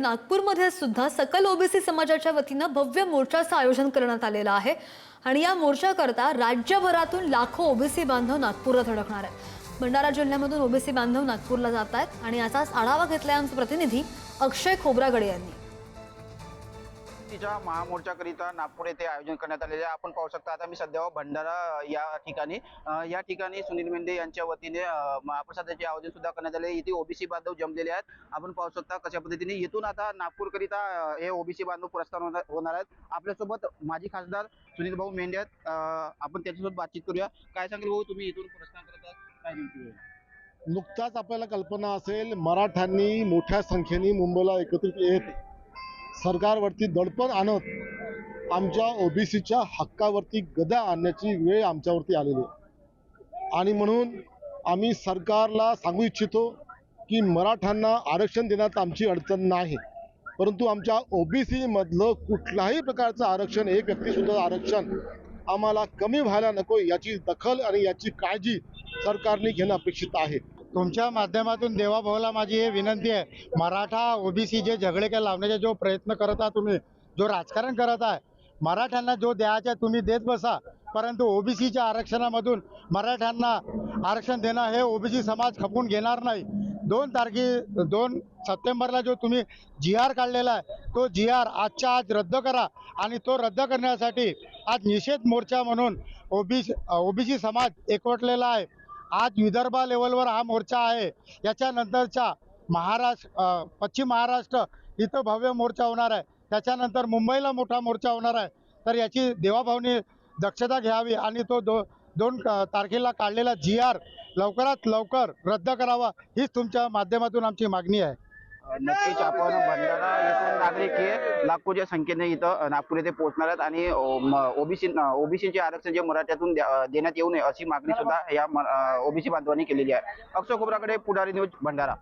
नागपूरमध्ये सुद्धा सकल ओबीसी समाजाच्या वतीनं भव्य मोर्चाचं आयोजन करण्यात आलेलं आहे. आणि या मोर्चाकरता राज्यभरातून लाखो ओबीसी बांधव नागपूरला धडकणार आहेत. भंडारा जिल्ह्यामधून ओबीसी बांधव नागपूरला जात आहेत. आणि याचाच आढावा घेतलाय आमचे प्रतिनिधी अक्षय खोब्रागडे यांनी. तिच्या महामोर्चाकरिता नागपूर येथे आयोजन करण्यात आलेले आपण पाहू शकता आता मी सध्या भंडारा या ठिकाणी. या ठिकाणी सुनील मेंढे यांच्या वतीने महाप्रसादाचे आयोजन सुद्धा करण्यात आले इथे ओबीसी बांधव जमलेले आहेत. आपण पाहू शकता कशा पद्धतीने इथून आता नागपूरकरिता हे ओबीसी बांधव पुरस्कार होणार होणार आहेत. आपल्यासोबत माजी खासदार सुनील भाऊ मेंढे आहेत. आपण त्याच्यासोबत बातचीत करूया. काय सांगेल भाऊ तुम्ही इथून पुरस्कार करत आहात? काय नेमकी नुकताच आपल्याला कल्पना असेल मराठ्यांनी मोठ्या संख्येने मुंबईला एकत्रित येत सरकारवरती दडपण आणत आमच्या ओबीसीच्या हक्कावरती गदा आणण्याची वेळ आमच्यावरती आलेली आहे. आणि म्हणून आम्ही सरकारला सांगू इच्छितो की मराठ्यांना आरक्षण देण्यात आमची अडचण नाही. परंतु आमच्या ओबीसीमधलं कुठल्याही प्रकारचं आरक्षण एक व्यक्तीसुद्धा आरक्षण आम्हाला कमी व्हायला नको याची दखल आणि याची काळजी सरकारने घेणं अपेक्षित आहे. तुमच्या माध्यमातून देवाभाऊला माझी हे विनंती आहे. मराठा ओबीसी जे झगडे काय लावण्याचे जो प्रयत्न करत आहात तुम्ही जो राजकारण करत आहे मराठ्यांना जो द्यायचा तुम्ही देत बसा. परंतु ओबीसीच्या आरक्षणामधून मराठ्यांना आरक्षण देणं हे ओबीसी समाज खपून घेणार नाही. दोन तारखे दोन सप्टेंबरला जो तुम्ही जी आर काढलेला आहे तो जी आर आजच्या आज रद्द करा आणि तो रद्द करण्यासाठी आज निषेध मोर्चा म्हणून ओबीसी ओबीसी समाज एकवटलेला आहे. आज विदर्भा लेवलवर हा मोर्चा आहे. याच्यानंतरच्या महाराष्ट्र पश्चिम महाराष्ट्र इथं भव्य मोर्चा होणार आहे. त्याच्यानंतर मुंबईला मोठा मोर्चा होणार आहे. तर याची देवाभावनी दक्षता घ्यावी आणि तो दो दोन तारखेला काढलेला जी आर लवकरात लवकर रद्द करावा हीच तुमच्या माध्यमातून आमची मागणी आहे. नक्कीच आपण भंडारा येथून नागरिक हे लाखोच्या संख्येने इथं नागपूर येथे पोहोचणार आहेत आणि ओबीसी ओबीसीचे आरक्षण जे मराठ्यातून देण्यात येऊ नये अशी मागणी सुद्धा या ओबीसी बांधवांनी केलेली आहे. अक्षय खोबराकडे पुढारी न्यूज भंडारा.